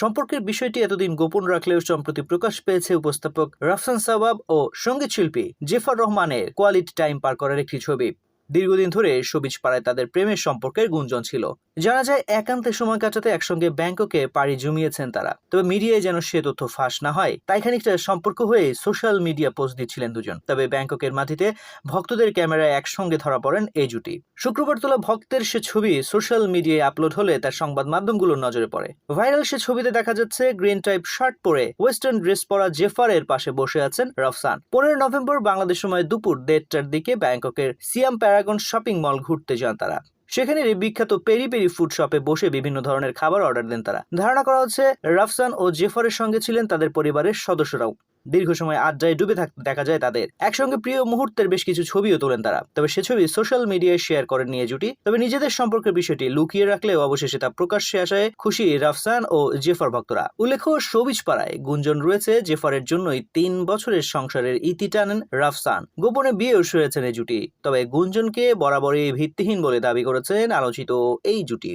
সম্পর্কের বিষয়টি এতদিন গোপন রাখলেও সম্প্রতি প্রকাশ পেয়েছে উপস্থাপক রাফসান সাবাব ও সংগীত শিল্পী জেফার রহমানের কোয়ালিটি টাইম পার করার একটি ছবি। দীর্ঘদিন ধরে সবিজ পাড়ায় তাদের প্রেমের সম্পর্কের গুঞ্জন ছিল। জানা যায়, একান্তে সময় কাটাতে একসঙ্গে ব্যাংককে পাড়ি জমিয়েছেন তারা। তবে মিডিয়ায় যেন সে তথ্য ফাঁস না হয়, তাই খানিকটা সম্পর্ক হয়ে সোশ্যাল মিডিয়া পোস্ট দিচ্ছিলেন দুজন। তবে ব্যাংককের মাটিতে ভক্তদের ক্যামেরায় একসঙ্গে ধরা পড়েন এই জুটি। শুক্রবার তোলা ভক্তের সে ছবি সোশ্যাল মিডিয়ায় আপলোড হলে তার সংবাদ মাধ্যমগুলোর নজরে পড়ে। ভাইরাল সে ছবিতে দেখা যাচ্ছে, গ্রিন টাইপ শার্ট পরে ওয়েস্টার্ন ড্রেস পরা জেফারের পাশে বসে আছেন রফসান। পনেরো নভেম্বর বাংলাদেশ সময় দুপুর দেড়টার দিকে ব্যাংককের সিয়াম প্যারাগন শপিং মল ঘুরতে যান তারা। সেখানে বিখ্যাত পেরি পেরি ফুড শপে বসে বিভিন্ন ধরনের খাবার অর্ডার দেন তারা। ধারণা করা হচ্ছে, রাফসান ও জেফারের সঙ্গে ছিলেন তাদের পরিবারের সদস্যরাও। দীর্ঘ সময় আড্ডায় ডুবে থাকতে দেখা যায় তাদের। একসঙ্গে প্রিয় মুহূর্তের বেশ কিছু ছবিও তোলেন তারা। তবে সে ছবি সোশ্যাল মিডিয়ায় শেয়ার করেন নিয়ে জুটি। তবে নিজেদের সম্পর্কের বিষয়টি লুকিয়ে রাখলেও অবশেষে তা প্রকাশ্যে আসায় খুশি রাফসান ও জেফার ভক্তরা। উল্লেখ্য, সবিজ পাড়ায় গুঞ্জন রয়েছে জেফারের জন্যই তিন বছরের সংসারের ইতি টানেন রাফসান। গোপনে বিয়েও শুয়েছেন এই জুটি। তবে গুঞ্জনকে বরাবরই ভিত্তিহীন বলে দাবি করেছেন আলোচিত এই জুটি।